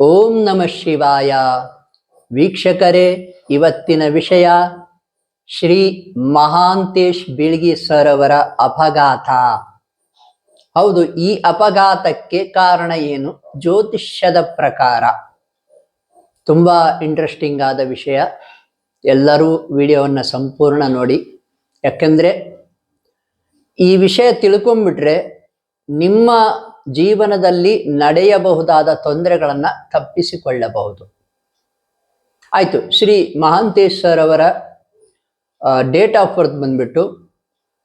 ಓಂ ನಮ ಶಿವಾಯ. ವೀಕ್ಷಕರೇ, ಇವತ್ತಿನ ವಿಷಯ ಶ್ರೀ ಮಹಾಂತೇಶ್ ಬೀಳ್ಗಿ ಸರ್ ಅವರ ಅಪಘಾತ. ಹೌದು, ಈ ಅಪಘಾತಕ್ಕೆ ಕಾರಣ ಏನು? ಜ್ಯೋತಿಷ್ಯದ ಪ್ರಕಾರ. ತುಂಬಾ ಇಂಟ್ರೆಸ್ಟಿಂಗ್ ಆದ ವಿಷಯ. ಎಲ್ಲರೂ ವಿಡಿಯೋವನ್ನು ಸಂಪೂರ್ಣ ನೋಡಿ. ಯಾಕಂದ್ರೆ ಈ ವಿಷಯ ತಿಳ್ಕೊಂಬಿಟ್ರೆ ನಿಮ್ಮ ಜೀವನದಲ್ಲಿ ನಡೆಯಬಹುದಾದ ತೊಂದರೆಗಳನ್ನು ತಪ್ಪಿಸಿಕೊಳ್ಳಬಹುದು. ಆಯಿತು, ಶ್ರೀ ಮಹಾಂತೇಶ್ವರ್ ಅವರ ಡೇಟ್ ಆಫ್ ಬರ್ತ್ ಬಂದ್ಬಿಟ್ಟು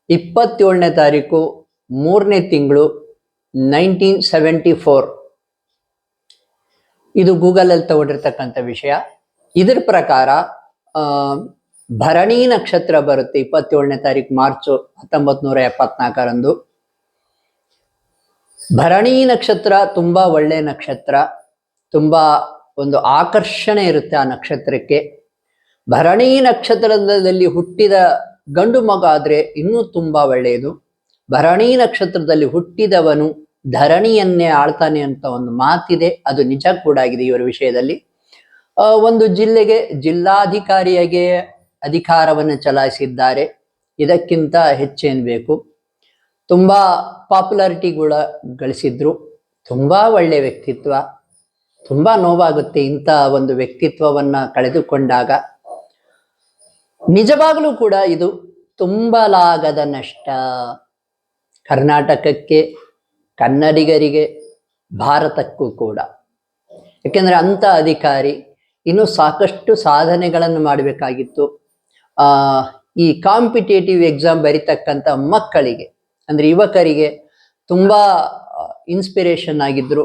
ಇಪ್ಪತ್ತೇಳನೇ ತಾರೀಕು ಮೂರನೇ ತಿಂಗಳು ನೈನ್ಟೀನ್ ಸೆವೆಂಟಿ ಫೋರ್ ಇದು ಗೂಗಲಲ್ಲಿ ತಗೊಂಡಿರ್ತಕ್ಕಂಥ ವಿಷಯ. ಇದರ ಪ್ರಕಾರ ಭರಣಿ ನಕ್ಷತ್ರ ಬರುತ್ತೆ ಇಪ್ಪತ್ತೇಳನೇ ತಾರೀಕು ಮಾರ್ಚ್ ಹತ್ತೊಂಬತ್ತು ನೂರ ಎಪ್ಪತ್ನಾಲ್ಕರಂದು. ಭರಣಿ ನಕ್ಷತ್ರ ತುಂಬಾ ಒಳ್ಳೆ ನಕ್ಷತ್ರ, ತುಂಬಾ ಒಂದು ಆಕರ್ಷಣೆ ಇರುತ್ತೆ ಆ ನಕ್ಷತ್ರಕ್ಕೆ. ಭರಣಿ ನಕ್ಷತ್ರದಲ್ಲಿ ಹುಟ್ಟಿದ ಗಂಡು ಮಗ ಆದ್ರೆ ಇನ್ನೂ ತುಂಬಾ ಒಳ್ಳೆಯದು. ಭರಣಿ ನಕ್ಷತ್ರದಲ್ಲಿ ಹುಟ್ಟಿದವನು ಧರಣಿಯನ್ನೇ ಆಳ್ತಾನೆ ಅಂತ ಒಂದು ಮಾತಿದೆ, ಅದು ನಿಜ ಕೂಡ ಆಗಿದೆ ಇವರ ವಿಷಯದಲ್ಲಿ. ಒಂದು ಜಿಲ್ಲೆಗೆ ಜಿಲ್ಲಾಧಿಕಾರಿಯಾಗಿ ಅಧಿಕಾರವನ್ನು ಚಲಾಯಿಸಿದ್ದಾರೆ. ಇದಕ್ಕಿಂತ ಹೆಚ್ಚೇನು ಬೇಕು? ತುಂಬಾ ಪಾಪ್ಯುಲಾರಿಟಿಗಳ ಗಳಿಸಿದ್ರು. ತುಂಬ ಒಳ್ಳೆ ವ್ಯಕ್ತಿತ್ವ, ತುಂಬ ನೋವಾಗುತ್ತೆ ಇಂಥ ಒಂದು ವ್ಯಕ್ತಿತ್ವವನ್ನು ಕಳೆದುಕೊಂಡಾಗ. ನಿಜವಾಗಲೂ ಕೂಡ ಇದು ತುಂಬಲಾಗದ ನಷ್ಟ. ಕರ್ನಾಟಕಕ್ಕೆ, ಕನ್ನಡಿಗರಿಗೆ, ಭಾರತಕ್ಕೂ ಕೂಡ. ಯಾಕೆಂದರೆ ಅಂಥ ಅಧಿಕಾರಿ ಇನ್ನೂ ಸಾಕಷ್ಟು ಸಾಧನೆಗಳನ್ನು ಮಾಡಬೇಕಾಗಿತ್ತು. ಈ ಕಾಂಪಿಟೇಟಿವ್ ಎಕ್ಸಾಮ್ ಬರಿತಕ್ಕಂಥ ಮಕ್ಕಳಿಗೆ. ಅಂದ್ರೆ ಯುವಕರಿಗೆ ತುಂಬಾ ಇನ್ಸ್ಪಿರೇಷನ್ ಆಗಿದ್ರು.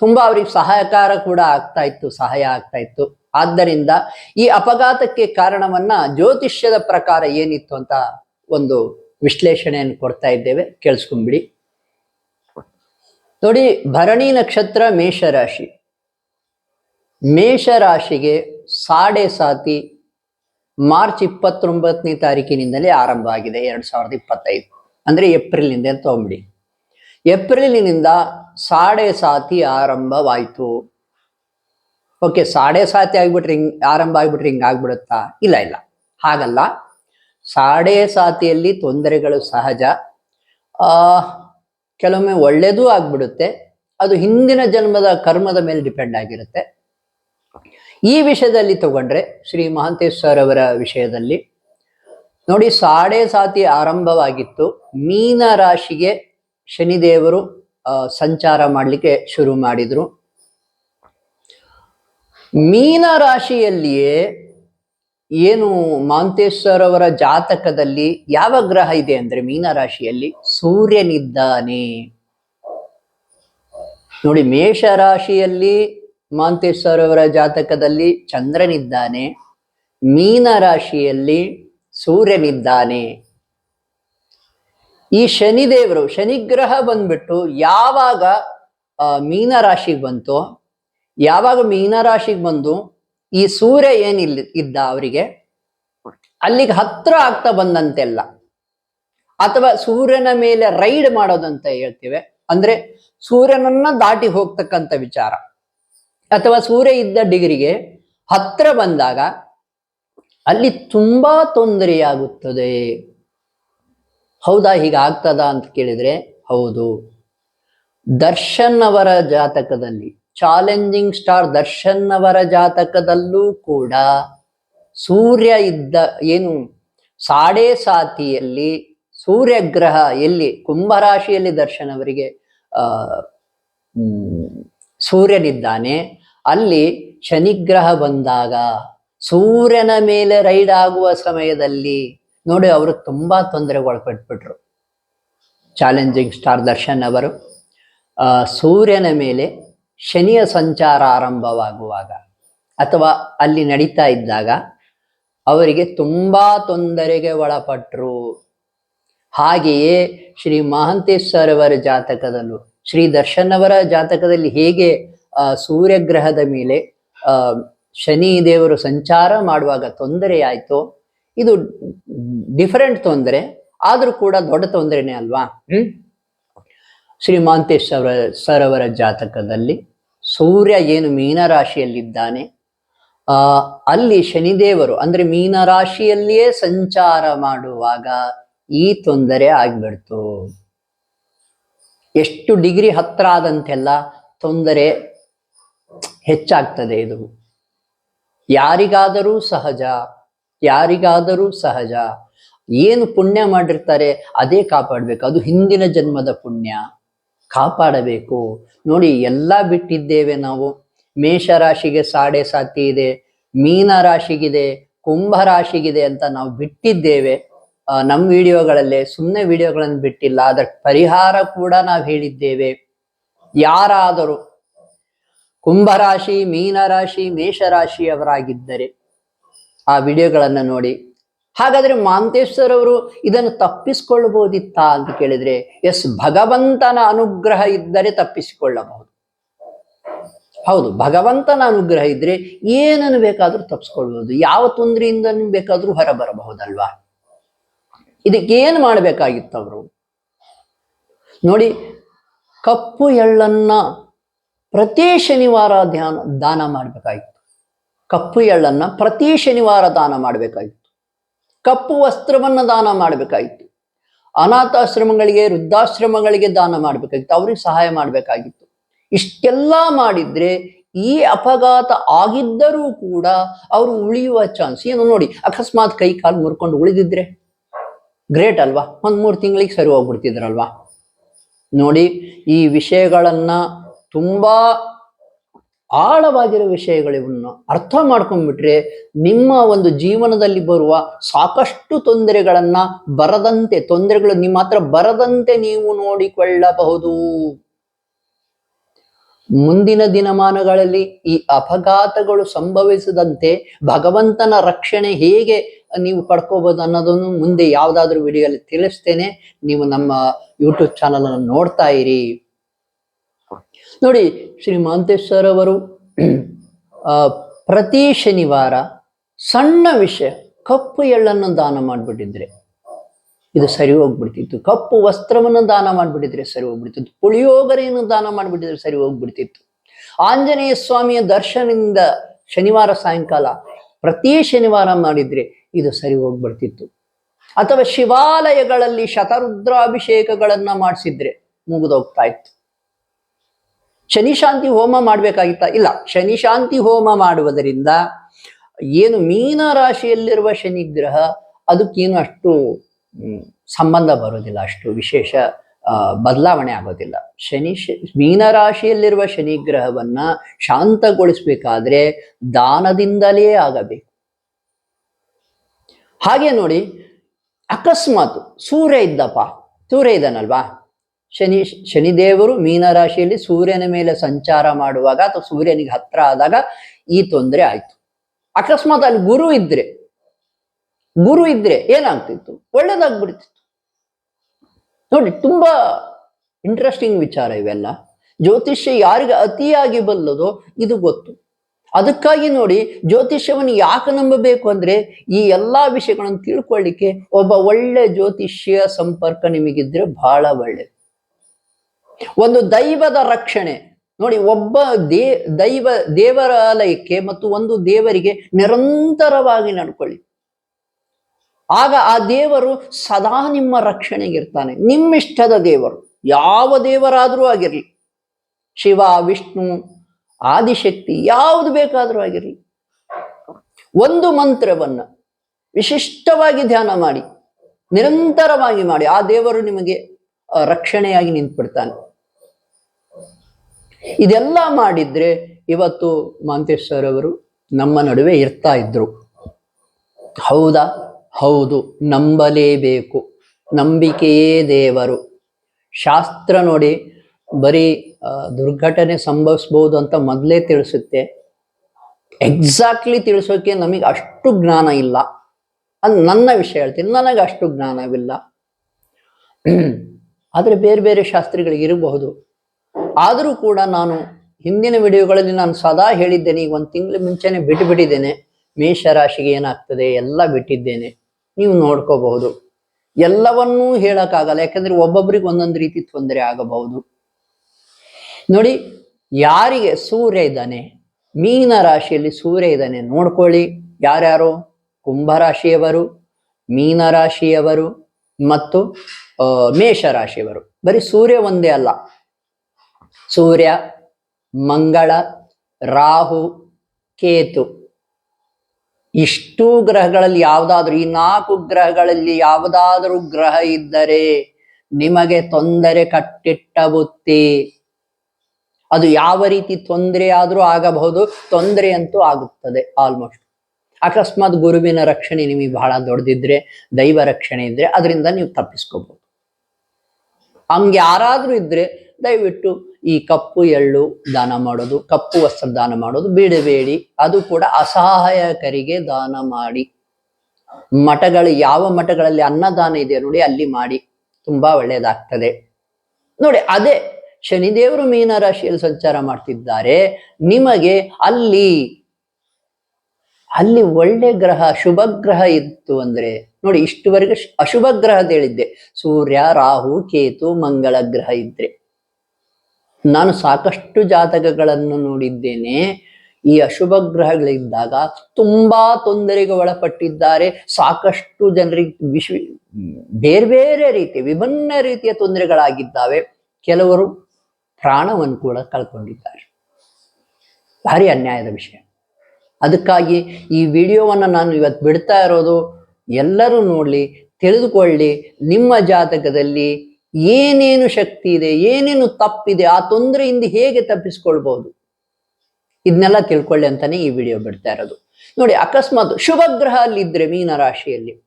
ತುಂಬಾ ಅವ್ರಿಗೆ ಸಹಾಯಕಾರ ಕೂಡ ಆಗ್ತಾ ಇತ್ತು, ಸಹಾಯ ಆಗ್ತಾ ಇತ್ತು. ಆದ್ದರಿಂದ ಈ ಅಪಘಾತಕ್ಕೆ ಕಾರಣವನ್ನ ಜ್ಯೋತಿಷ್ಯದ ಪ್ರಕಾರ ಏನಿತ್ತು ಅಂತ ಒಂದು ವಿಶ್ಲೇಷಣೆಯನ್ನು ಕೊಡ್ತಾ ಇದ್ದೇವೆ. ಕೇಳಿಸ್ಕೊಂಬಿಡಿ ನೋಡಿ, ಭರಣಿ ನಕ್ಷತ್ರ ಮೇಷರಾಶಿ. ಮೇಷರಾಶಿಗೆ ಸಾಡೆ ಸಾತಿ ಮಾರ್ಚ್ ಇಪ್ಪತ್ತೊಂಬತ್ತನೇ ತಾರೀಕಿನಿಂದಲೇ ಆರಂಭ ಆಗಿದೆ, ಎರಡು ಸಾವಿರದ ಇಪ್ಪತ್ತೈದು. ಅಂದ್ರೆ ಏಪ್ರಿಲ್ನಿಂದ ತಗೊಂಬಿಡಿ. ಏಪ್ರಿಲಿನಿಂದ ಸಾಡೆ ಸಾತಿ ಆರಂಭವಾಯಿತು. ಓಕೆ ಸಾಡೆ ಸಾತಿ ಆಗ್ಬಿಟ್ರೆ ಹಿಂಗ್, ಆರಂಭ ಆಗಿಬಿಟ್ರೆ ಹಿಂಗ್ ಆಗ್ಬಿಡುತ್ತಾ? ಇಲ್ಲ ಇಲ್ಲ. ಹಾಗಲ್ಲ. ಸಾಡೆ ಸಾತಿಯಲ್ಲಿ ತೊಂದರೆಗಳು ಸಹಜ. ಆ, ಕೆಲವೊಮ್ಮೆ ಒಳ್ಳೇದೂ ಆಗ್ಬಿಡುತ್ತೆ. ಅದು ಹಿಂದಿನ ಜನ್ಮದ ಕರ್ಮದ ಮೇಲೆ ಡಿಪೆಂಡ್ ಆಗಿರುತ್ತೆ. ಈ ವಿಷಯದಲ್ಲಿ ತಗೊಂಡ್ರೆ ಶ್ರೀ ಮಹಾಂತೇಶ್ ಸರ್ ಅವರ ವಿಷಯದಲ್ಲಿ ನೋಡಿ ಸಾಡೆ ಸಾತಿ ಆರಂಭವಾಗಿತ್ತು. ಮೀನ ರಾಶಿಗೆ ಶನಿದೇವರು ಸಂಚಾರ ಮಾಡಲಿಕ್ಕೆ ಶುರು ಮಾಡಿದ್ರು. ಮೀನ ರಾಶಿಯಲ್ಲಿಯೇ ಏನು ಮಾಂತೇಶ್ವರ್ ಅವರ ಜಾತಕದಲ್ಲಿ ಯಾವ ಗ್ರಹ ಇದೆ ಅಂದ್ರೆ ಮೀನ ರಾಶಿಯಲ್ಲಿ? ಸೂರ್ಯನಿದ್ದಾನೆ. ನೋಡಿ ಮೇಷ ರಾಶಿಯಲ್ಲಿ ಅವರ ಜಾತಕದಲ್ಲಿ ಚಂದ್ರನಿದ್ದಾನೆ, ಮೀನ ರಾಶಿಯಲ್ಲಿ ಸೂರ್ಯನಿದ್ದಾನೆ. ಈ ಶನಿದೇವರು, ಶನಿಗ್ರಹ ಬಂದ್ಬಿಟ್ಟು ಯಾವಾಗ ಮೀನ ರಾಶಿಗೆ ಬಂತು, ಯಾವಾಗ ಮೀನ ರಾಶಿಗೆ ಬಂದು ಈ ಸೂರ್ಯ ಏನಿಲ್ಲ ಇದ್ದ ಅವರಿಗೆ, ಅಲ್ಲಿಗೆ ಹತ್ರ ಆಗ್ತಾ ಬಂದಂತೆಲ್ಲ. ಅಥವಾ ಸೂರ್ಯನ ಮೇಲೆ ರೈಡ್ ಮಾಡೋದಂತ ಹೇಳ್ತೇವೆ. ಅಂದ್ರೆ ಸೂರ್ಯನನ್ನ ದಾಟಿ ಹೋಗ್ತಕ್ಕಂಥ ವಿಚಾರ. ಅಥವಾ ಸೂರ್ಯ ಇದ್ದ ಡಿಗ್ರಿಗೆ ಹತ್ರ ಬಂದಾಗ ಅಲ್ಲಿ ತುಂಬಾ ತೊಂದರೆಯಾಗುತ್ತದೆ. ಹೌದಾ? ಹೀಗಾಗ್ತದ ಅಂತ ಕೇಳಿದ್ರೆ ಹೌದು. ದರ್ಶನ್ ಅವರ ಜಾತಕದಲ್ಲಿ, ಚಾಲೆಂಜಿಂಗ್ ಸ್ಟಾರ್ ದರ್ಶನ್ ಅವರ ಜಾತಕದಲ್ಲೂ ಕೂಡ ಸೂರ್ಯ ಇದ್ದ, ಏನು, ಸಾಡೆ ಸಾತಿಯಲ್ಲಿ ಸೂರ್ಯಗ್ರಹ ಎಲ್ಲಿ, ಕುಂಭರಾಶಿಯಲ್ಲಿ ದರ್ಶನ್ ಅವರಿಗೆ ಸೂರ್ಯನಿದ್ದಾನೆ. ಅಲ್ಲಿ ಶನಿಗ್ರಹ ಬಂದಾಗ ಸೂರ್ಯನ ಮೇಲೆ ರೈಡ್ ಆಗುವ ಸಮಯದಲ್ಲಿ ನೋಡಿ ಅವರು ತುಂಬಾ ತೊಂದರೆಗೆ ಒಳಪಟ್ಬಿಟ್ರು ಚಾಲೆಂಜಿಂಗ್ ಸ್ಟಾರ್ ದರ್ಶನ್ ಅವರು ಸೂರ್ಯನ ಮೇಲೆ ಶನಿಯ ಸಂಚಾರ ಆರಂಭವಾಗುವಾಗ ಅಥವಾ ಅಲ್ಲಿ ನಡೀತಾ ಇದ್ದಾಗ ಅವರಿಗೆ ತುಂಬಾ ತೊಂದರೆಗೆ ಒಳಪಟ್ರು. ಹಾಗೆಯೇ ಶ್ರೀ ಮಹಾಂತೇಶ್ವರವರ ಜಾತಕದಲ್ಲೂ, ಶ್ರೀ ದರ್ಶನ್ ಅವರ ಜಾತಕದಲ್ಲಿ ಹೇಗೆ ಸೂರ್ಯಗ್ರಹದ ಮೇಲೆ ಆ, ಶನಿ ದೇವರು ಸಂಚಾರ ಮಾಡುವಾಗ ತೊಂದರೆ ಆಯ್ತು ಇದು ಡಿಫರೆಂಟ್ ತೊಂದರೆ ಆದ್ರೂ ಕೂಡ ದೊಡ್ಡ ತೊಂದರೆನೇ ಅಲ್ವಾ? ಹ್ಮ್? ಶ್ರೀಮಾಂತೇಶ್ವರ ಸರ್ ಅವರ ಜಾತಕದಲ್ಲಿ ಸೂರ್ಯ ಏನು ಮೀನರಾಶಿಯಲ್ಲಿದ್ದಾನೆ ಆ ಅಲ್ಲಿ ಶನಿದೇವರು ಅಂದ್ರೆ ಮೀನರಾಶಿಯಲ್ಲಿಯೇ ಸಂಚಾರ ಮಾಡುವಾಗ ಈ ತೊಂದರೆ ಆಗ್ಬಿಡ್ತು. ಎಷ್ಟು ಡಿಗ್ರಿ ಹತ್ರ ಆದಂತೆಲ್ಲ ತೊಂದರೆ ಹೆಚ್ಚಾಗ್ತದೆ ಇದು. ಯಾರಿಗಾದರೂ ಸಹಜ ಯಾರಿಗಾದರೂ ಸಹಜ. ಏನು ಪುಣ್ಯ ಮಾಡಿರ್ತಾರೆ ಅದೇ ಕಾಪಾಡಬೇಕು. ಅದು ಹಿಂದಿನ ಜನ್ಮದ ಪುಣ್ಯ. ಕಾಪಾಡಬೇಕು. ನೋಡಿ, ಎಲ್ಲ ಬಿಟ್ಟಿದ್ದೇವೆ ನಾವು. ಮೇಷ ರಾಶಿಗೆ ಸಾಡೆ ಸಾತಿ ಇದೆ, ಮೀನ ರಾಶಿಗಿದೆ, ಕುಂಭ ರಾಶಿಗಿದೆ ಅಂತ ನಾವು ಬಿಟ್ಟಿದ್ದೇವೆ. ನಮ್ಮ ವಿಡಿಯೋಗಳಲ್ಲೇ ಸುಮ್ಮನೆ ವಿಡಿಯೋಗಳನ್ನು ಬಿಟ್ಟಿಲ್ಲ ಅದರ ಪರಿಹಾರ ಕೂಡ ನಾವು ಹೇಳಿದ್ದೇವೆ. ಯಾರಾದರೂ ಕುಂಭರಾಶಿ, ಮೀನರಾಶಿ, ಮೇಷರಾಶಿಯವರಾಗಿದ್ದರೆ ಆ ವಿಡಿಯೋಗಳನ್ನು ನೋಡಿ. ಹಾಗಾದ್ರೆ ಮಾಂತೇಶ್ವರ್ ಅವರು ಇದನ್ನು ತಪ್ಪಿಸಿಕೊಳ್ಳಬಹುದಿತ್ತಾ ಅಂತ ಕೇಳಿದ್ರೆ, ಎಸ್, ಭಗವಂತನ ಅನುಗ್ರಹ ಇದ್ದರೆ ತಪ್ಪಿಸಿಕೊಳ್ಳಬಹುದು. ಹೌದು, ಭಗವಂತನ ಅನುಗ್ರಹ ಇದ್ರೆ ಏನನ್ನು ಬೇಕಾದ್ರೂ ತಪ್ಪಿಸ್ಕೊಳ್ಬಹುದು ಯಾವ ತೊಂದರೆಯಿಂದ ಬೇಕಾದರೂ ಹೊರ ಬರಬಹುದಲ್ವಾ ಇದಕ್ಕೆ ಏನು ಮಾಡಬೇಕಾಗಿತ್ತು ಅವರು? ನೋಡಿ, ಕಪ್ಪು ಎಳ್ಳನ್ನ ಪ್ರತಿ ಶನಿವಾರ ಧ್ಯಾನ, ದಾನ ಮಾಡಬೇಕಾಗಿತ್ತು. ಕಪ್ಪು ಎಳ್ಳನ್ನ ಪ್ರತಿ ಶನಿವಾರ ದಾನ ಮಾಡಬೇಕಾಗಿತ್ತು. ಕಪ್ಪು ವಸ್ತ್ರವನ್ನ ದಾನ ಮಾಡಬೇಕಾಗಿತ್ತು. ಅನಾಥಾಶ್ರಮಗಳಿಗೆ, ವೃದ್ಧಾಶ್ರಮಗಳಿಗೆ ದಾನ ಮಾಡಬೇಕಾಗಿತ್ತು. ಅವ್ರಿಗೆ ಸಹಾಯ ಮಾಡಬೇಕಾಗಿತ್ತು. ಇಷ್ಟೆಲ್ಲ ಮಾಡಿದ್ರೆ ಈ ಅಪಘಾತ ಆಗಿದ್ದರೂ ಕೂಡ ಅವರು ಉಳಿಯುವ ಚಾನ್ಸ್ ಏನು ನೋಡಿ, ಅಕಸ್ಮಾತ್ ಕೈ ಕಾಲು ಮುರ್ಕೊಂಡು ಉಳಿದಿದ್ರೆ ಗ್ರೇಟ್ ಅಲ್ವಾ? ಒಂದ್ ಮೂರು ತಿಂಗಳಿಗೆ ಸರಿ ಹೋಗ್ಬಿಡ್ತಿದ್ರಲ್ವಾ? ನೋಡಿ, ಈ ವಿಷಯಗಳನ್ನ ತುಂಬಾ ಆಳವಾಗಿರೋ ವಿಷಯಗಳಿವನ್ನು ಅರ್ಥ ಮಾಡ್ಕೊಂಡ್ಬಿಟ್ರೆ ನಿಮ್ಮ ಒಂದು ಜೀವನದಲ್ಲಿ ಬರುವ ಸಾಕಷ್ಟು ತೊಂದರೆಗಳನ್ನ ಬರದಂತೆ, ತೊಂದರೆಗಳು ನಿಮ್ಮ ಹತ್ರ ಬರದಂತೆ ನೀವು ನೋಡಿಕೊಳ್ಳಬಹುದು. ಮುಂದಿನ ದಿನಮಾನಗಳಲ್ಲಿ ಈ ಅಪಘಾತಗಳು ಸಂಭವಿಸದಂತೆ ಭಗವಂತನ ರಕ್ಷಣೆ ಹೇಗೆ ನೀವು ಪಡ್ಕೋಬಹುದು ಅನ್ನೋದನ್ನು ಮುಂದೆ ಯಾವುದಾದ್ರೂ ವಿಡಿಯೋಲ್ಲಿ ತಿಳಿಸ್ತೇನೆ. ನೀವು ನಮ್ಮ ಯೂಟ್ಯೂಬ್ ಚಾನಲ್ ಅನ್ನು ನೋಡ್ತಾ ಇರಿ. ನೋಡಿ, ಶ್ರೀ ಮಾಂತೇಶ್ವರ್ ಅವರು ಪ್ರತಿ ಶನಿವಾರ ಸಣ್ಣ ವಿಷಯ, ಕಪ್ಪು ಎಳ್ಳನ್ನು ದಾನ ಮಾಡಿಬಿಟ್ಟಿದ್ರೆ. ಇದು ಸರಿ ಹೋಗ್ಬಿಡ್ತಿತ್ತು. ಕಪ್ಪು ವಸ್ತ್ರವನ್ನು ದಾನ ಮಾಡಿಬಿಟ್ಟಿದ್ರೆ ಸರಿ ಹೋಗ್ಬಿಡ್ತಿತ್ತು. ಪುಳಿಯೋಗರೆಯನ್ನು ದಾನ ಮಾಡಿಬಿಟ್ಟಿದ್ರೆ ಸರಿ ಹೋಗ್ಬಿಡ್ತಿತ್ತು. ಆಂಜನೇಯ ಸ್ವಾಮಿಯ ದರ್ಶನದಿಂದ ಶನಿವಾರ ಸಾಯಂಕಾಲ ಪ್ರತಿ ಶನಿವಾರ ಮಾಡಿದ್ರೆ ಇದು ಸರಿ ಹೋಗ್ಬಿಡ್ತಿತ್ತು. ಅಥವಾ ಶಿವಾಲಯಗಳಲ್ಲಿ ಶತರುದ್ರಾಭಿಷೇಕಗಳನ್ನ ಮಾಡಿಸಿದ್ರೆ ಮುಗಿದೋಗ್ತಾ ಇತ್ತು. ಶನಿ ಶಾಂತಿ ಹೋಮ ಮಾಡ್ಬೇಕಾಗಿತ್ತ? ಇಲ್ಲ. ಶನಿ ಶಾಂತಿ ಹೋಮ ಮಾಡುವುದರಿಂದ ಏನು ಮೀನ ರಾಶಿಯಲ್ಲಿರುವ ಶನಿ ಗ್ರಹ ಅದಕ್ಕೇನು ಅಷ್ಟು ಸಂಬಂಧ ಬರೋದಿಲ್ಲ ಅಷ್ಟು ವಿಶೇಷ ಬದಲಾವಣೆ ಆಗೋದಿಲ್ಲ. ಶನಿ ಮೀನ ರಾಶಿಯಲ್ಲಿರುವ ಶನಿಗ್ರಹವನ್ನ ಶಾಂತಗೊಳಿಸ್ಬೇಕಾದ್ರೆ ದಾನದಿಂದಲೇ ಆಗಬೇಕು. ಹಾಗೆ ನೋಡಿ, ಅಕಸ್ಮಾತ್ ಸೂರ್ಯ ಇದ್ದಪ್ಪ, ಸೂರ್ಯ ಇದ್ದಾನಲ್ವಾ? ಶನಿ, ಶನಿದೇವರು ಮೀನರಾಶಿಯಲ್ಲಿ ಸೂರ್ಯನ ಮೇಲೆ ಸಂಚಾರ ಮಾಡುವಾಗ ಅಥವಾ ಸೂರ್ಯನಿಗೆ ಹತ್ರ ಆದಾಗ ಈ ತೊಂದರೆ ಆಯ್ತು. ಅಕಸ್ಮಾತ್ ಅಲ್ಲಿ ಗುರು ಇದ್ರೆ ಗುರು ಇದ್ರೆ ಏನಾಗ್ತಿತ್ತು? ಒಳ್ಳೇದಾಗ್ಬಿಡ್ತಿತ್ತು. ನೋಡಿ, ತುಂಬಾ ಇಂಟ್ರೆಸ್ಟಿಂಗ್ ವಿಚಾರ ಇವೆಲ್ಲ. ಜ್ಯೋತಿಷ್ಯ ಯಾರಿಗೆ ಅತಿಯಾಗಿ ಬಲ್ಲದೋ ಇದು ಗೊತ್ತು. ಅದಕ್ಕಾಗಿ ನೋಡಿ, ಜ್ಯೋತಿಷ್ಯವನ್ನು ಯಾಕೆ ನಂಬಬೇಕು ಅಂದ್ರೆ, ಈ ಎಲ್ಲಾ ವಿಷಯಗಳನ್ನು ತಿಳ್ಕೊಳ್ಳಿಕ್ಕೆ ಒಬ್ಬ ಒಳ್ಳೆ ಜ್ಯೋತಿಷ್ಯ ಸಂಪರ್ಕ ನಿಮಗಿದ್ರೆ ಬಹಳ ಒಳ್ಳೆ ಒಂದು ದೈವದ ರಕ್ಷಣೆ. ನೋಡಿ, ಒಬ್ಬ ದೇ, ದೈವ ದೇವರಾಲಯಕ್ಕೆ ಮತ್ತು ಒಂದು ದೇವರಿಗೆ ನಿರಂತರವಾಗಿ ನಡ್ಕೊಳ್ಳಿ. ಆಗ ಆ ದೇವರು ಸದಾ ನಿಮ್ಮ ರಕ್ಷಣೆಗಿರ್ತಾನೆ. ನಿಮ್ಮಿಷ್ಟದ ದೇವರು. ಯಾವ ದೇವರಾದರೂ ಆಗಿರಲಿ. ಶಿವ, ವಿಷ್ಣು, ಆದಿಶಕ್ತಿ ಯಾವುದು ಬೇಕಾದರೂ ಆಗಿರಲಿ. ಒಂದು ಮಂತ್ರವನ್ನು ವಿಶಿಷ್ಟವಾಗಿ ಧ್ಯಾನ ಮಾಡಿ, ನಿರಂತರವಾಗಿ ಮಾಡಿ, ಆ ದೇವರು ನಿಮಗೆ ರಕ್ಷಣೆಯಾಗಿ ನಿಂತ್ಬಿಡ್ತಾನೆ. ಇದೆಲ್ಲ ಮಾಡಿದ್ರೆ ಇವತ್ತು ಮಾಂತೇಶ್ವರ್ ಅವರು ನಮ್ಮ ನಡುವೆ ಇರ್ತಾ ಇದ್ರು. ಹೌದಾ? ಹೌದು. ನಂಬಲೇಬೇಕು. ನಂಬಿಕೆಯೇ ದೇವರು. ಶಾಸ್ತ್ರ ನೋಡಿ, ಬರೀ ದುರ್ಘಟನೆ ಸಂಭವಿಸ್ಬೋದು ಅಂತ ಮೊದಲೇ ತಿಳಿಸುತ್ತೆ. ಎಕ್ಸಾಕ್ಟ್ಲಿ ತಿಳಿಸೋಕೆ ನಮಗೆ ಅಷ್ಟು ಜ್ಞಾನ ಇಲ್ಲ. ಅದು ನನ್ನ ವಿಷಯ ಹೇಳ್ತೀನಿ. ನನಗೆ ಅಷ್ಟು ಜ್ಞಾನವಿಲ್ಲ. ಆದರೆ ಬೇರೆ ಬೇರೆ ಶಾಸ್ತ್ರಿಗಳಿಗೆ ಇರಬಹುದು. ಆದರೂ ಕೂಡ ನಾನು ಹಿಂದಿನ ವಿಡಿಯೋಗಳಲ್ಲಿ ನಾನು ಸದಾ ಹೇಳಿದ್ದೇನೆ, ಈಗ ಒಂದು ತಿಂಗಳ ಮುಂಚೆನೆ ಬಿಟ್ಟು ಬಿಟ್ಟಿದ್ದೇನೆ ಮೇಷರಾಶಿಗೆ ಏನಾಗ್ತದೆ? ಎಲ್ಲ ಬಿಟ್ಟಿದ್ದೇನೆ. ನೀವು ನೋಡ್ಕೋಬಹುದು. ಎಲ್ಲವನ್ನೂ ಹೇಳಕ್ಕಾಗಲ್ಲ. ಯಾಕಂದ್ರೆ ಒಬ್ಬೊಬ್ರಿಗೆ ಒಂದೊಂದು ರೀತಿ ತೊಂದರೆ ಆಗಬಹುದು. ನೋಡಿ, ಯಾರಿಗೆ? ಸೂರ್ಯ ಇದ್ದಾನೆ. ಮೀನ ರಾಶಿಯಲ್ಲಿ ಸೂರ್ಯ ಇದ್ದಾನೆ. ನೋಡ್ಕೊಳ್ಳಿ, ಯಾರ್ಯಾರು? ಕುಂಭರಾಶಿಯವರು ಮೀನ ರಾಶಿಯವರು ಮತ್ತು ಮೇಷರಾಶಿಯವರು ಮೇಷ ರಾಶಿಯವರು. ಬರೀ ಸೂರ್ಯ ಒಂದೇ ಅಲ್ಲ. ಸೂರ್ಯ, ಮಂಗಳ, ರಾಹು, ಕೇತು. ಇಷ್ಟು ಗ್ರಹಗಳಲ್ಲಿ ಯಾವುದಾದ್ರೂ, ಈ ನಾಲ್ಕು ಗ್ರಹಗಳಲ್ಲಿ ಯಾವುದಾದರೂ ಗ್ರಹ ಇದ್ದರೆ ನಿಮಗೆ ತೊಂದರೆ ಕಟ್ಟಿಟ್ಟ ಬುತ್ತಿ. ಅದು ಯಾವ ರೀತಿ ತೊಂದರೆ ಆದರೂ ಆಗಬಹುದು, ತೊಂದರೆ ಅಂತೂ ಆಗುತ್ತದೆ ಆಲ್ಮೋಸ್ಟ್ ಅಕಸ್ಮಾತ್ ಗುರುವಿನ ರಕ್ಷಣೆ ನಿಮಗೆ ಬಹಳ ದೊಡ್ಡದಿದ್ರೆ, ದೈವ ರಕ್ಷಣೆ ಇದ್ರೆ, ಅದರಿಂದ ನೀವು ತಪ್ಪಿಸ್ಕೋಬಹುದು. ಹಂಗೆ ಯಾರಾದ್ರೂ ಇದ್ರೆ, ದಯವಿಟ್ಟು ಈ ಕಪ್ಪು ಎಳ್ಳು ದಾನ ಮಾಡೋದು, ಕಪ್ಪು ವಸ್ತ್ರ ದಾನ ಮಾಡೋದು ಬಿಡಬೇಡಿ ಅದು ಕೂಡ ಅಸಹಾಯಕರಿಗೆ ದಾನ ಮಾಡಿ. ಮಠಗಳು, ಯಾವ ಮಠಗಳಲ್ಲಿ ಅನ್ನದಾನ ಇದೆ ನೋಡಿ ಅಲ್ಲಿ ಮಾಡಿ. ತುಂಬಾ ಒಳ್ಳೆಯದಾಗ್ತದೆ ನೋಡಿ, ಅದೇ ಶನಿದೇವರು ಮೀನ ರಾಶಿಯಲ್ಲಿ ಸಂಚಾರ ಮಾಡ್ತಿದ್ದಾರೆ. ನಿಮಗೆ ಅಲ್ಲಿ ಅಲ್ಲಿ ಒಳ್ಳೆ ಗ್ರಹ, ಶುಭ ಗ್ರಹ ಇತ್ತು ಅಂದ್ರೆ, ನೋಡಿ ಇಷ್ಟುವರೆಗೆ ಅಶುಭ ಗ್ರಹ ಹೇಳಿದ್ದೆ. ಸೂರ್ಯ, ರಾಹು, ಕೇತು, ಮಂಗಳ ಗ್ರಹ ಇದ್ರೆ. ನಾನು ಸಾಕಷ್ಟು ಜಾತಕಗಳನ್ನು ನೋಡಿದ್ದೇನೆ. ಈ ಅಶುಭ ಗ್ರಹಗಳಿದ್ದಾಗ ತುಂಬಾ ತೊಂದರೆಗೆ ಒಳಪಟ್ಟಿದ್ದಾರೆ. ಸಾಕಷ್ಟು ಜನರಿಗೆ ವಿಶ್, ಬೇರೆ ಬೇರೆ ರೀತಿ, ವಿಭಿನ್ನ ರೀತಿಯ ತೊಂದರೆಗಳಾಗಿದ್ದಾವೆ. ಕೆಲವರು ಪ್ರಾಣವನ್ನು ಕೂಡ ಕಳ್ಕೊಂಡಿದ್ದಾರೆ. ಭಾರಿ ಅನ್ಯಾಯದ ವಿಷಯ. ಅದಕ್ಕಾಗಿ ಈ ವಿಡಿಯೋವನ್ನು ನಾನು ಇವತ್ತು ಬಿಡ್ತಾ ಇರೋದು ಎಲ್ಲರೂ ನೋಡಲಿ, ತಿಳಿದುಕೊಳ್ಳಿ. ನಿಮ್ಮ ಜಾತಕದಲ್ಲಿ ಏನೇನು ಶಕ್ತಿ ಇದೆ, ಏನೇನು ತಪ್ಪಿದೆ, ಆ ತೊಂದರೆಯಿಂದ ಹೇಗೆ ತಪ್ಪಿಸ್ಕೊಳ್ಬಹುದು? ಇದನ್ನೆಲ್ಲ ತಿಳ್ಕೊಳ್ಳಿ ಅಂತಾನೆ ಈ ವಿಡಿಯೋ ಬಿಡ್ತಾ ಇರೋದು. ನೋಡಿ, ಅಕಸ್ಮಾತ್ ಶುಭ ಗ್ರಹ ಅಲ್ಲಿದ್ರೆ ಮೀನ ರಾಶಿಯಲ್ಲಿ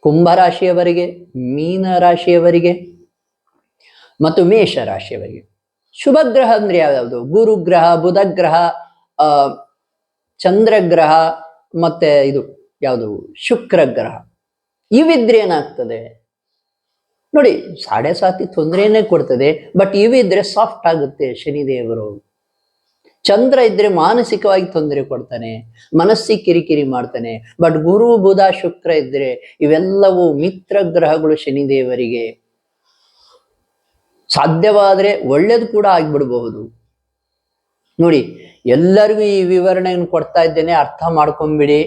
ಕುಂಭ ರಾಶಿಯವರಿಗೆ, ಮೀನ ರಾಶಿಯವರಿಗೆ, ಮತ್ತು ಮೇಷ ರಾಶಿಯವರಿಗೆ. ಗ್ರಹ ಅಂದ್ರೆ ಯಾವ್ಯಾವುದು? ಗುರು ಗ್ರಹ ಬುಧ ಗ್ರಹ ಆ, ಚಂದ್ರಗ್ರಹ, ಮತ್ತೆ ಇದು ಯಾವುದು? ಶುಕ್ರ ಗ್ರಹ ಇವಿದ್ರೆ ಏನಾಗ್ತದೆ? ನೋಡಿ, ಸಾಡೆ ಸಾತಿ ತೊಂದರೆನೇ ಕೊಡ್ತದೆ ಬಟ್ ಇವಿದ್ರೆ ಸಾಫ್ಟ್ ಆಗುತ್ತೆ ಶನಿದೇವರು. ಚಂದ್ರ ಇದ್ರೆ ಮಾನಸಿಕವಾಗಿ ತೊಂದರೆ ಕೊಡ್ತಾನೆ ಮನಸ್ಸಿಗೆ ಕಿರಿಕಿರಿ ಮಾಡ್ತಾನೆ ಬಟ್ ಗುರು, ಬುಧ, ಶುಕ್ರ ಇದ್ರೆ ಇವೆಲ್ಲವೂ ಮಿತ್ರ ಗ್ರಹಗಳು ಶನಿದೇವರಿಗೆ. ಸಾಧ್ಯವಾದ್ರೆ ಒಳ್ಳೇದು ಕೂಡ ಆಗ್ಬಿಡಬಹುದು. ನೋಡಿ, ಎಲ್ಲರಿಗೂ ಈ ವಿವರಣೆಯನ್ನು ಕೊಡ್ತಾ ಇದ್ದೇನೆ, ಅರ್ಥ ಮಾಡ್ಕೊಂಬಿಡಿ.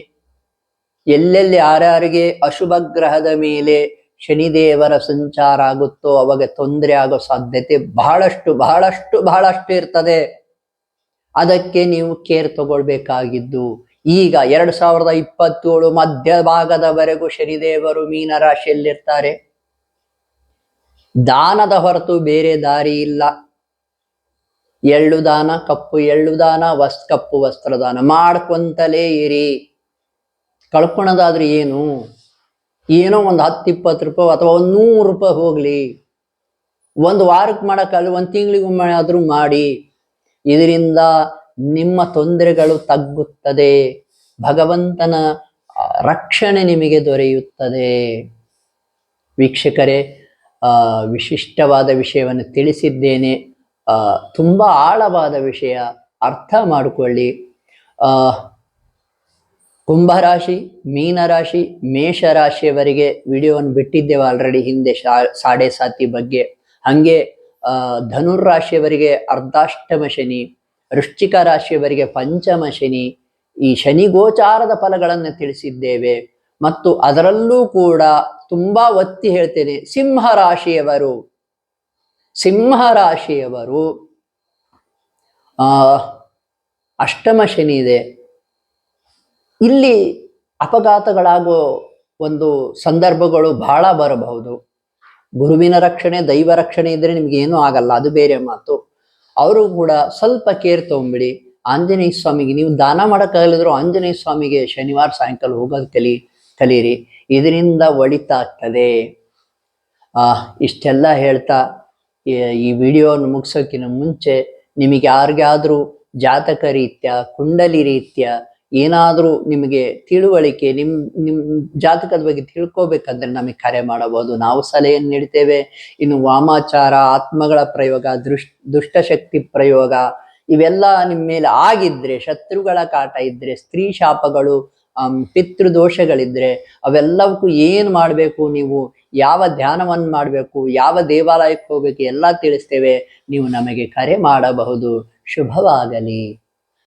ಎಲ್ಲೆಲ್ಲಿ ಯಾರ್ಯಾರಿಗೆ ಅಶುಭ ಗ್ರಹದ ಮೇಲೆ ಶನಿದೇವರ ಸಂಚಾರ ಆಗುತ್ತೋ ಅವಾಗ ತೊಂದರೆ ಆಗೋ ಸಾಧ್ಯತೆ ಬಹಳಷ್ಟು ಬಹಳಷ್ಟು ಬಹಳಷ್ಟು ಇರ್ತದೆ. ಅದಕ್ಕೆ ನೀವು ಕೇರ್ ತಗೊಳ್ಬೇಕಾಗಿದ್ದು, ಈಗ ಎರಡ್ ಸಾವಿರದ ಇಪ್ಪತ್ತೇಳು ಮಧ್ಯಭಾಗದವರೆಗೂ ಶನಿದೇವರು ಮೀನ ರಾಶಿಯಲ್ಲಿರ್ತಾರೆ. ದಾನದ ಹೊರತು ಬೇರೆ ದಾರಿ ಇಲ್ಲ. ಎಳ್ಳು ದಾನ, ಕಪ್ಪು ಎಳ್ಳು ದಾನ, ವಸ್, ಕಪ್ಪು ವಸ್ತ್ರದಾನ ಮಾಡ್ಕೊಂತಲೇ ಇರಿ. ಕಳ್ಕೊಳೋದಾದ್ರೆ ಏನು? ಏನೋ ಒಂದು ಹತ್ತು ಇಪ್ಪತ್ತು ರೂಪಾಯಿ ಅಥವಾ ಒಂದು ನೂರು ರೂಪಾಯಿ ಹೋಗಲಿ. ಒಂದು ವಾರಕ್ಕೆ ಮಾಡೋಕ್ಕಲ್ಲ ಒಂದು ತಿಂಗಳಿಗೊಮ್ಮೆ ಆದರೂ ಮಾಡಿ. ಇದರಿಂದ ನಿಮ್ಮ ತೊಂದರೆಗಳು ತಗ್ಗುತ್ತದೆ. ಭಗವಂತನ ರಕ್ಷಣೆ ನಿಮಗೆ ದೊರೆಯುತ್ತದೆ. ವೀಕ್ಷಕರೇ ವಿಶಿಷ್ಟವಾದ ವಿಷಯವನ್ನು ತಿಳಿಸಿದ್ದೇನೆ. ತುಂಬ ಆಳವಾದ ವಿಷಯ. ಅರ್ಥ ಮಾಡಿಕೊಳ್ಳಿ. ಕುಂಭರಾಶಿ, ಮೀನರಾಶಿ, ಮೇಷರಾಶಿಯವರಿಗೆ ವಿಡಿಯೋವನ್ನು ಬಿಟ್ಟಿದ್ದೇವೆ ಆಲ್ರೆಡಿ ಹಿಂದೆ ಶಾ, ಸಾಡೆ ಸಾತಿ ಬಗ್ಗೆ. ಹಂಗೆ ಧನುರ್ ರಾಶಿಯವರಿಗೆ ಅರ್ಧಾಷ್ಟಮ ಶನಿ, ವೃಶ್ಚಿಕ ರಾಶಿಯವರಿಗೆ ಪಂಚಮ ಶನಿ, ಈ ಶನಿ ಗೋಚಾರದ ಫಲಗಳನ್ನು ತಿಳಿಸಿದ್ದೇವೆ. ಮತ್ತು ಅದರಲ್ಲೂ ಕೂಡ ತುಂಬಾ ಒತ್ತಿ ಹೇಳ್ತೇನೆ ಸಿಂಹ ರಾಶಿಯವರು ಸಿಂಹ ರಾಶಿಯವರು ಅಷ್ಟಮ ಶನಿ ಇದೆ. ಇಲ್ಲಿ ಅಪಘಾತಗಳಾಗೋ ಒಂದು ಸಂದರ್ಭಗಳು ಬಹಳ ಬರಬಹುದು. ಗುರುವಿನ ರಕ್ಷಣೆ, ದೈವ ರಕ್ಷಣೆ ಇದ್ರೆ ನಿಮ್ಗೆ ಏನೂ ಆಗಲ್ಲ, ಅದು ಬೇರೆ ಮಾತು. ಅವರು ಕೂಡ ಸ್ವಲ್ಪ ಕೇರ್ ತಗೊಂಬಿಡಿ. ಆಂಜನೇಯ ಸ್ವಾಮಿಗೆ, ನೀವು ದಾನ ಮಾಡೋಕ್ಕಾಗಲಿದ್ರು ಆಂಜನೇಯ ಸ್ವಾಮಿಗೆ ಶನಿವಾರ ಸಾಯಂಕಾಲ ಹೋಗೋದು ಕಲಿ, ಕಲೀರಿ. ಇದರಿಂದ ಒಳಿತಾಗ್ತದೆ. ಆ, ಇಷ್ಟೆಲ್ಲ ಹೇಳ್ತಾ, ಈ- ವಿಡಿಯೋವನ್ನು ಮುಗಿಸೋಕ್ಕಿಂತ ಮುಂಚೆ ನಿಮಗೆ ಯಾರಿಗಾದ್ರೂ ಜಾತಕ ರೀತ್ಯ, ಕುಂಡಲಿ ರೀತ್ಯ ಏನಾದರೂ ನಿಮಗೆ ತಿಳುವಳಿಕೆ, ನಿಮ್ ನಿಮ್ ಜಾತಕದ ಬಗ್ಗೆ ತಿಳ್ಕೋಬೇಕಂದ್ರೆ ನಮಗೆ ಕರೆ ಮಾಡಬಹುದು. ನಾವು ಸಲಹೆಯನ್ನು ನೀಡ್ತೇವೆ. ಇನ್ನು ವಾಮಾಚಾರ, ಆತ್ಮಗಳ ಪ್ರಯೋಗ ದುಷ್ಟ ದುಷ್ಟಶಕ್ತಿ ಪ್ರಯೋಗ, ಇವೆಲ್ಲ ನಿಮ್ಮ ಮೇಲೆ ಆಗಿದ್ರೆ, ಶತ್ರುಗಳ ಕಾಟ ಇದ್ರೆ, ಸ್ತ್ರೀ ಶಾಪಗಳು ಪಿತೃದೋಷಗಳಿದ್ರೆ, ಅವೆಲ್ಲವಕ್ಕೂ ಏನ್ ಮಾಡಬೇಕು ನೀವು? ಯಾವ ಧ್ಯಾನವನ್ನು ಮಾಡಬೇಕು? ಯಾವ ದೇವಾಲಯಕ್ಕೆ ಹೋಗ್ಬೇಕು? ಎಲ್ಲ ತಿಳಿಸ್ತೇವೆ. ನೀವು ನಮಗೆ ಕರೆ ಮಾಡಬಹುದು. ಶುಭವಾಗಲಿ.